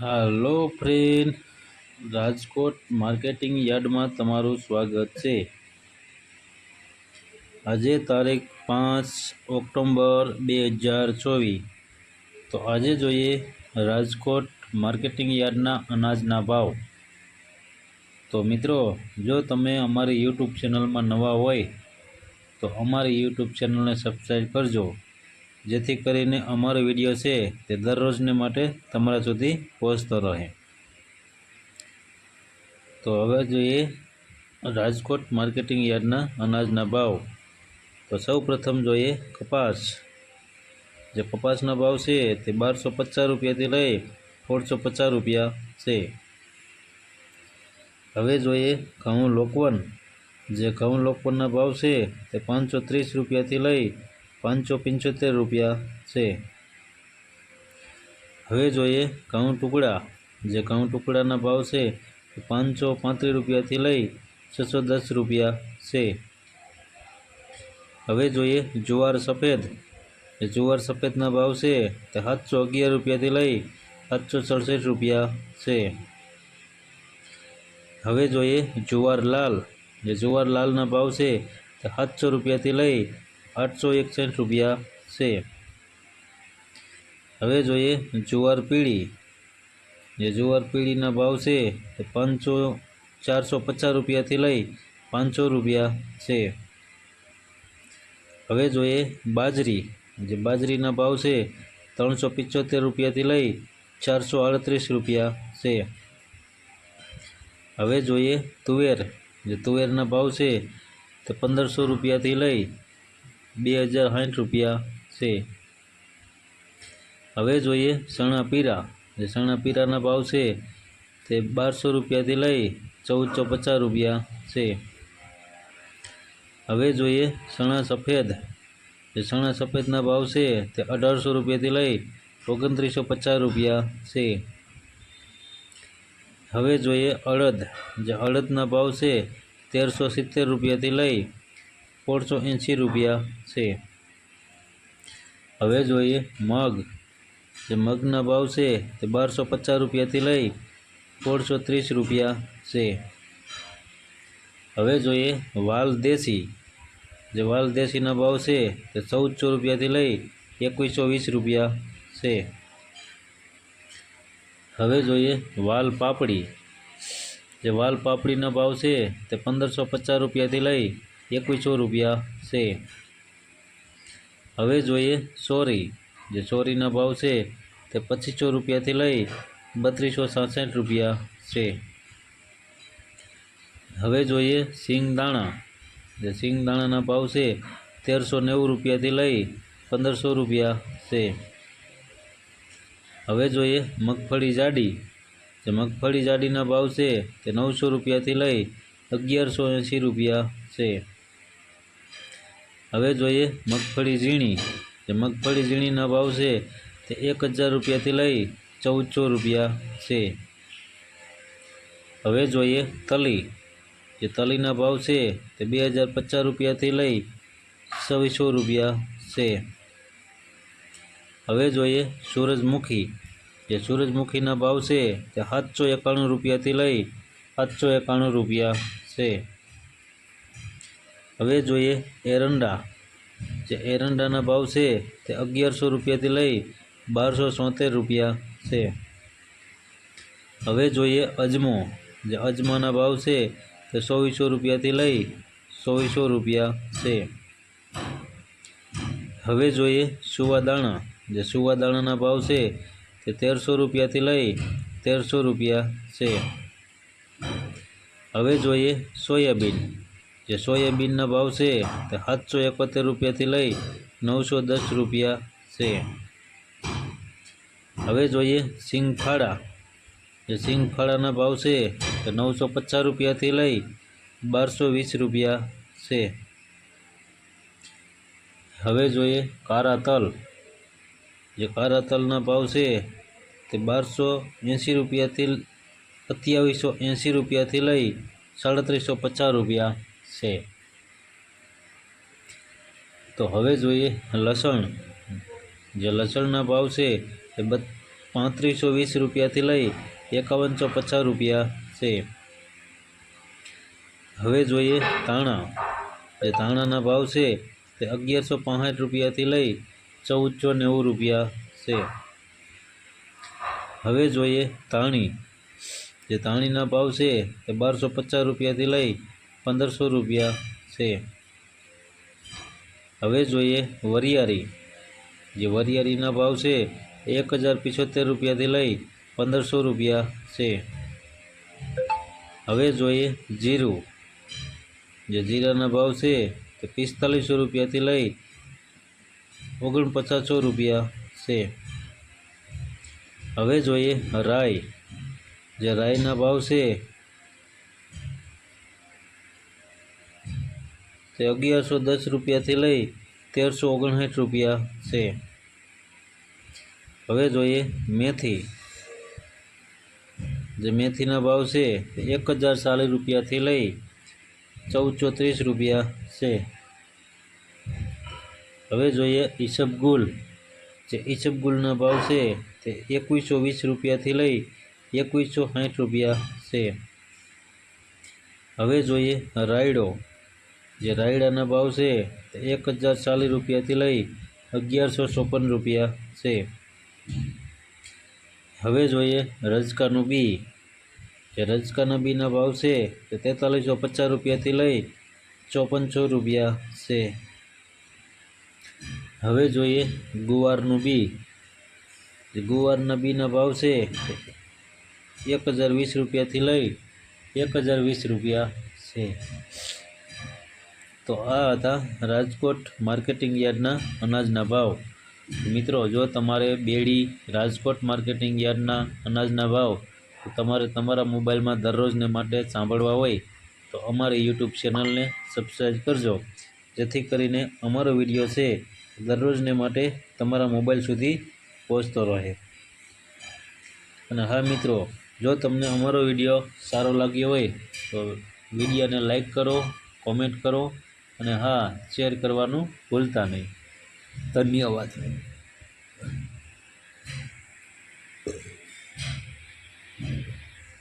હાલો friend, Rajkot marketing યાર્ડમાં તમારું સ્વાગત છે. આજે તારીખ પાંચ ઓક્ટોબર બે હજાર ચોવીસ. તો આજે જોઈએ રાજકોટ માર્કેટિંગ યાર્ડના અનાજના ભાવ. તો મિત્રો, જો તમે અમારી યુટ્યુબ ચેનલમાં નવા હોય, તો અમારી યુટ્યુબ ચેનલને સબસ્ક્રાઈબ કરજો. જેથી કરીને અમારો વીડિયો છે તે દરરોજને માટે તમારા સુધી પહોંચતો રહે. તો હવે જોઈએ રાજકોટ માર્કેટિંગ યાર્ડના અનાજના ભાવ. તો સૌ પ્રથમ જોઈએ કપાસ. જે કપાસના ભાવ છે તે બારસો પચાસ રૂપિયાથી લઈ સોળસો પચાસ રૂપિયા છે. હવે જોઈએ ઘઉં લોકવન. જે ઘઉં લોકવનના ભાવ છે તે પાંચસો ત્રીસ રૂપિયાથી લઈ પાંચસો પંચોતેર રૂપિયા છે. હવે જોઈએ ઘઉં ટુકડા. જે ઘઉં ટુકડાના ભાવ છે પાંચસો પાંત્રીસ રૂપિયાથી લઈ છસો દસ રૂપિયા છે. હવે જોઈએ જુવાર સફેદ. જુવાર સફેદના ભાવ છે તે સાતસો અગિયાર રૂપિયાથી લઈ સાતસો સડસઠ રૂપિયા છે. હવે જોઈએ જુવાર લાલ. જે જુવાર લાલના ભાવ છે તે સાતસો રૂપિયાથી લઈ આઠસો એકસઠ રૂપિયા છે. હવે જોઈએ જુવાર પીળી. જે જુવાર પીળીના ભાવ છે તે પાંચસો ચારસો પચાસ રૂપિયાથી લઈ પાંચસો રૂપિયા છે. હવે જોઈએ બાજરી. જે બાજરીના ભાવ છે ત્રણસો પિચોતેર રૂપિયાથી લઈ ચારસો આડત્રીસ રૂપિયા છે. હવે જોઈએ તુવેર. જે તુવેરના ભાવ છે તે પંદરસો રૂપિયાથી લઈ બે હજાર સાઠ રૂપિયા છે. હવે જોઈએ ચણા પીરા. જે ચણા પીરાના ભાવ છે તે બારસો રૂપિયાથી લઈ ચૌદસો પચાસ રૂપિયા છે. હવે જોઈએ ચણા સફેદ. જે ચણા સફેદના ભાવ છે તે અઢારસો રૂપિયાથી લઈ ઓગણત્રીસો પચાસ રૂપિયા છે. હવે જોઈએ અડદ. જે અડદના ભાવ છે તેરસો સિત્તેર રૂપિયાથી લઈ સોળસો એંસી રૂપિયા છે. હવે જોઈએ મગ. જે મગના ભાવ છે તે બારસો પચાસ રૂપિયાથી લઈ સોળસો ત્રીસ રૂપિયા છે. હવે જોઈએ વાલ દેશી. જે વાલ દેશીના ભાવ છે તે ચૌદસો રૂપિયાથી લઈ એકવીસો વીસ રૂપિયા છે. હવે જોઈએ વાલ પાપડી. જે વાલ પાપડીના ભાવ છે તે પંદરસો પચાસ રૂપિયાથી લઈ એકવીસો રૂપિયા છે. હવે જોઈએ સોરી. જે ચોરીના ભાવ છે તે પચીસો રૂપિયાથી લઈ બત્રીસો સાસઠ રૂપિયા છે. હવે જોઈએ સિંગ દાણા જે સિંગ દાણાના ભાવ છે તેરસો નેવું રૂપિયાથી લઈ પંદરસો રૂપિયા છે. હવે જોઈએ મગફળી જાડી. જે મગફળી જાડીના ભાવ છે તે નવસો રૂપિયાથી લઈ અગિયારસો એંસી રૂપિયા છે. હવે જોઈએ મગફળી ઝીણી. જે મગફળી ઝીણીના ભાવ છે તે એક હજાર રૂપિયાથી લઈ ચૌદસો રૂપિયા છે. હવે જોઈએ તલી. જે તલીના ભાવ છે તે બે હજાર પચાસ રૂપિયાથી લઈ છવ્વીસો રૂપિયા છે. હવે જોઈએ સૂરજમુખી. જે સૂરજમુખીના ભાવ છે તે સાતસો એકાણું રૂપિયાથી લઈ સાતસો એકાણું રૂપિયા છે. હવે જોઈએ એરંડા જે એરંડાના ભાવ છે તે અગિયારસો રૂપિયાથી લઈ બારસો સોતેર રૂપિયા છે. હવે જોઈએ અજમો. જે અજમાના ભાવ છે તે ચોવીસો રૂપિયાથી લઈ ચોવીસો રૂપિયા છે. હવે જોઈએ સુવાદાણા જે સુવાદાણાના ભાવ છે તે તેરસો રૂપિયાથી લઈ તેરસો રૂપિયા છે. હવે જોઈએ સોયાબીન. જે સોયાબીનના ભાવ છે તે સાતસો એકોતેર રૂપિયાથી લઈ નવસો દસ રૂપિયા છે. હવે જોઈએ સિંગફાળા. જે સિંગફાળાના ભાવ છે તે નવસો પચાસ રૂપિયાથી લઈ બારસો વીસ રૂપિયા છે. હવે જોઈએ કારા તલ. જે કારા તલના ભાવ છે તે બારસો એંસી રૂપિયાથી સત્યાવીસો એંસી રૂપિયાથી લઈ સાડત્રીસો પચાસ રૂપિયા છે. તો હવે જોઈએ લસણ. જે લસણના ભાવ છે એ બત, પાંત્રીસો વીસ રૂપિયાથી લઈ એકાવનસો પચાસ રૂપિયા છે. હવે જોઈએ ધાણા. એ ધાણાના ભાવ છે તે અગિયારસો પાંસઠ રૂપિયાથી લઈ ચૌદસો નેવું રૂપિયા છે. હવે જોઈએ ધાણી. જે ધાણીના ભાવ છે તે બારસો પચાસ રૂપિયાથી લઈ પંદરસો રૂપિયા છે. હવે જોઈએ વરિયાળી. જે વરિયાળીના ભાવ છે, એક હજાર પિછોતેર રૂપિયાથી લઈ પંદરસો રૂપિયા છે. હવે જોઈએ જીરું. જે જીરાના ભાવ છે, તે પિસ્તાલીસો રૂપિયાથી લઈ ઓગણપચાસો રૂપિયા છે. હવે જોઈએ રાઈ. જે રાઈના ભાવ છે તે અગિયારસો દસ રૂપિયાથી લઈ તેરસો ઓગણસાઠ રૂપિયા છે. હવે જોઈએ મેથી. જે મેથીના ભાવ છે તે એક હજાર ચાલીસ રૂપિયાથી લઈ ચૌદસો ત્રીસ રૂપિયા છે. હવે જોઈએ ઈસબગુલ જે ઈસબગુલના ભાવ છે તે એકવીસો વીસ રૂપિયાથી લઈ એકવીસો સાઠ રૂપિયા છે. હવે જોઈએ રાયડો. જે રાયડાના ભાવ છે એક હજાર ચાલીસ રૂપિયાથી લઈ અગિયારસો ચોપન રૂપિયા છે. હવે જોઈએ રજકાનું બી. જે રજકાના બીના ભાવ છે તે તેતાલીસો પચાસ રૂપિયાથી લઈ ચોપનસો રૂપિયા છે. હવે જોઈએ ગુવારનું બી. જે ગુવારના બીના ભાવ છે એક હજાર વીસ રૂપિયાથી લઈ એક હજાર વીસ રૂપિયા છે. તો આ હતા રાજકોટ માર્કેટિંગ યાર્ડના અનાજના ભાવ. મિત્રો, જો તમારે બેડી રાજકોટ માર્કેટિંગ યાર્ડના અનાજના ભાવ તમારે તમારા મોબાઈલમાં દરરોજને માટે સાંભળવા હોય, તો અમારી યુટ્યુબ ચેનલને સબસ્ક્રાઈબ કરજો. જેથી કરીને અમારો વીડિયો છે દરરોજને માટે તમારા મોબાઈલ સુધી પહોંચતો રહે. અને હા મિત્રો, જો તમને અમારો વીડિયો સારો લાગ્યો હોય, તો વિડીયોને લાઈક કરો, કોમેન્ટ કરો અને હા શેર કરવાનું ભૂલતા નહીં. ધન્યવાદ.